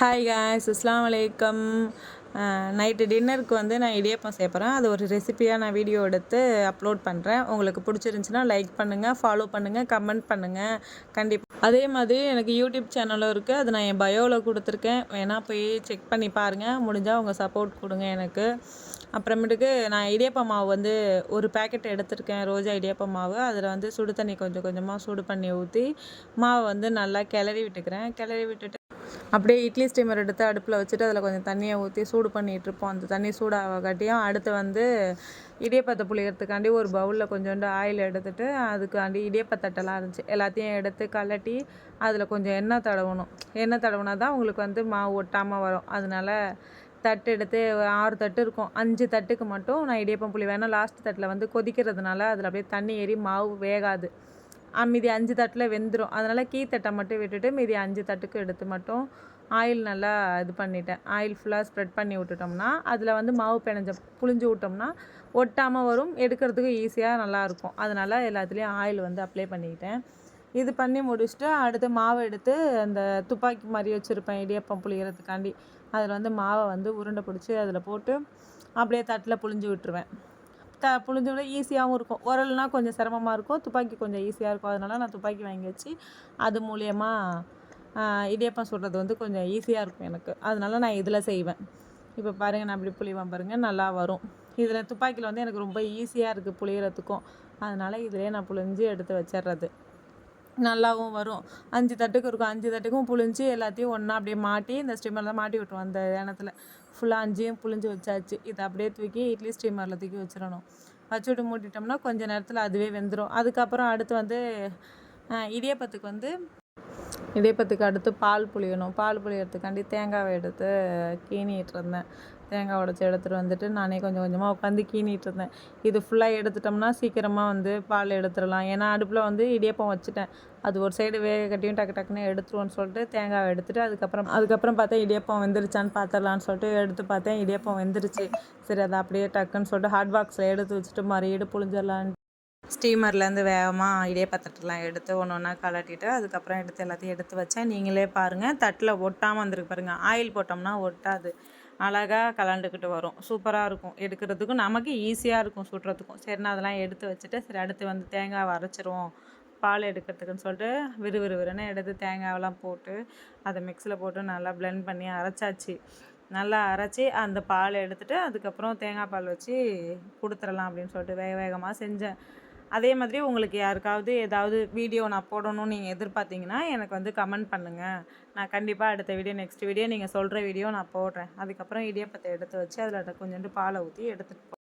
Hi guys அஸ்லாம் வலைக்கம் night டின்னருக்கு வந்து நான் இடியப்பம் சேர்ப்பறேன் அது ஒரு ரெசிபியாக நான் வீடியோ எடுத்து அப்லோட் பண்ணுறேன் உங்களுக்கு பிடிச்சிருந்துச்சின்னா லைக் பண்ணுங்கள் ஃபாலோ பண்ணுங்கள் கமெண்ட் பண்ணுங்கள் கண்டிப்பாக அதே மாதிரி எனக்கு யூடியூப் சேனலும் இருக்குது அது நான் என் பயோவில் கொடுத்துருக்கேன். வேணால் போய் செக் பண்ணி பாருங்கள் முடிஞ்சால் உங்கள் சப்போர்ட் கொடுங்க எனக்கு. அப்புறமேட்டுக்கு நான் இடியப்ப மாவு வந்து ஒரு பேக்கெட் எடுத்திருக்கேன். ரோஜா இடியப்ப மாவு. அதில் வந்து சுடு தண்ணி கொஞ்சம் கொஞ்சமாக சூடு பண்ணி ஊற்றி மாவை வந்து நல்லா கிளறி விட்டுக்கிறேன். கிளறி விட்டுட்டு அப்படியே இட்லி ஸ்டீமர் எடுத்து அடுப்பில் வச்சுட்டு அதில் கொஞ்சம் தண்ணியை ஊற்றி சூடு பண்ணிகிட்ருப்போம். அந்த தண்ணி சூடாகாட்டியும் அடுத்து வந்து இடியப்பத்தை புளியறதுக்காண்டி ஒரு பவுலில் கொஞ்சோண்டு ஆயில் எடுத்துகிட்டு அதுக்காண்டி இடியப்பத்தட்டெல்லாம் இருந்துச்சு. எல்லாத்தையும் எடுத்து கலட்டி அதில் கொஞ்சம் எண்ணெய் தடவணும். எண்ணெய் தடவுனா தான் உங்களுக்கு வந்து மாவு ஒட்டாமல் வரும். அதனால தட்டு எடுத்து ஆறு தட்டு இருக்கும். அஞ்சு தட்டுக்கு மட்டும் நான் இடியப்பம் புளி வேணால் லாஸ்ட் தட்டில் வந்து கொதிக்கிறதுனால அதில் அப்படியே தண்ணி ஏறி மாவு வேகாது. மீதி அஞ்சு தட்டில் வெந்துடும் அதனால் கீ தட்டை மட்டும் விட்டுட்டு மீதி அஞ்சு தட்டுக்கு எடுத்து மட்டும் ஆயில் நல்லா இது பண்ணிட்டேன். ஆயில் ஃபுல்லாக ஸ்ப்ரெட் பண்ணி விட்டுட்டோம்னா அதில் வந்து மாவு பிணைஞ்ச புளிஞ்சு விட்டோம்னா ஒட்டாமல் வரும். எடுக்கிறதுக்கு ஈஸியாக நல்லாயிருக்கும் அதனால் எல்லாத்துலேயும் ஆயில் வந்து அப்ளை பண்ணிக்கிட்டேன் இது பண்ணி முடிச்சுட்டு அடுத்து மாவை எடுத்து அந்த துப்பாக்கி மாதிரி வச்சுருப்பேன் இடியப்பம் புளிகிறதுக்காண்டி அதில் வந்து மாவை வந்து உருண்டை பிடிச்சி அதில் போட்டு அப்படியே தட்டில் புளிஞ்சு விட்டுருவேன். த புழிஞ்சு விட ஈஸியாகவும் இருக்கும். உரல்னால் கொஞ்சம் சிரமமாக இருக்கும். துப்பாக்கி கொஞ்சம் ஈஸியாக இருக்கும். அதனால் நான் துப்பாக்கி வாங்கி வச்சு அது மூலியமாக இடியப்பம் சுடுறது வந்து கொஞ்சம் ஈஸியாக இருக்கும் எனக்கு. அதனால நான் இதில் செய்வேன். இப்போ பாருங்கள் நான் இப்படி புளிவேன் பாருங்கள் நல்லா வரும். இதில் துப்பாக்கியில் வந்து எனக்கு ரொம்ப ஈஸியாக இருக்குது புளியறதுக்கும். அதனால் இதிலே நான் புழிஞ்சு எடுத்து வச்சிடுறது நல்லாவும் வரும். அஞ்சு தட்டுக்கு இருக்கும். அஞ்சு தட்டுக்கும் புழிஞ்சு எல்லாத்தையும் ஒன்றா அப்படியே மாட்டி இந்த ஸ்டீமரில் மாட்டி விட்டுருவோம். அந்த இடத்துல ஃபுல்லாக அஞ்சையும் புழிஞ்சு வச்சாச்சு. இதை அப்படியே தூக்கி இட்லி ஸ்டீமரில் தூக்கி வச்சிடணும். வச்சுட்டு மூட்டிட்டோம்னா கொஞ்சம் நேரத்தில் அதுவே வெந்துடும் அதுக்கப்புறம் அடுத்து வந்து இடியப்பத்துக்கு வந்து இடியப்பத்துக்கு அடுத்து பால் புளியணும் பால் புளியறதுக்காண்டி தேங்காவை எடுத்து கீனிட்டு இருந்தேன் தேங்காய் உடச்சி எடுத்துகிட்டு வந்துட்டு நானே கொஞ்சம் கொஞ்சமாக உட்காந்து கீனிட்டு இருந்தேன். இது ஃபுல்லாக எடுத்துட்டோம்னா சீக்கிரமாக வந்து பால் எடுத்துடலாம். ஏன்னா அடுப்பில் வந்து இடியப்பம் வச்சுட்டேன். அது ஒரு சைடு வேக கட்டியும் டக்கு டக்குன்னு எடுத்துருவோன்னு சொல்லிட்டு தேங்காவை எடுத்துகிட்டு அதுக்கப்புறம் அதுக்கப்புறம் பார்த்தா இடியப்பம் வெந்துருச்சான்னு பார்த்துடலான்னு சொல்லிட்டு எடுத்து பார்த்தேன். இடியப்பம் வெந்துருச்சு. சரி அதை அப்படியே டக்குன்னு சொல்லிட்டு ஹாட் பாக்ஸில் எடுத்து வச்சுட்டு மறியீடு புழிஞ்சிடலான்ட்டு ஸ்டீமர்லேருந்து வேகமாக இடியப்பத்தட்டெலாம் எடுத்து ஒன்று ஒன்றா கலட்டிட்டு அதுக்கப்புறம் எடுத்து எல்லாத்தையும் எடுத்து வச்சேன். நீங்களே பாருங்கள் தட்டில் ஒட்டாமல் வந்துருக்கு பாருங்கள் ஆயில் போட்டோம்னா ஒட்டாது. அழகாக கலந்துக்கிட்டு வரும். சூப்பராக இருக்கும். எடுக்கிறதுக்கும் நமக்கு ஈஸியாக இருக்கும் சுடுறதுக்கும். சரி நான் அதெல்லாம் எடுத்து வச்சுட்டு சரி அடுத்து வந்து தேங்காய் அரைச்சிருவோம் பால் எடுக்கிறதுக்குன்னு சொல்லிட்டு விறுவிறுவிறுன்னு எடுத்து தேங்காயெல்லாம் போட்டு அதை மிக்ஸியில் போட்டு நல்லா ப்ளெண்ட் பண்ணி அரைச்சாச்சு. நல்லா அரைச்சி அந்த பால் எடுத்துகிட்டு அதுக்கப்புறம் தேங்காய் பால் வச்சு கொடுத்துடலாம் அப்படின்னு சொல்லிட்டு வேக வேகமாக செஞ்சேன். அதே மாதிரி உங்களுக்கு யாருக்காவது ஏதாவது வீடியோ நான் போடணும்னு நீங்கள் எதிர்பார்த்தீங்கன்னா எனக்கு வந்து கமெண்ட் பண்ணுங்கள் நான் கண்டிப்பாக அடுத்த வீடியோ நெக்ஸ்ட் வீடியோ நீங்கள் சொல்கிற வீடியோ நான் போடுறேன். அதுக்கப்புறம் இடியப்பத்தை எடுத்து வச்சு அதில் கொஞ்சோண்டு பாலை ஊற்றி எடுத்துகிட்டு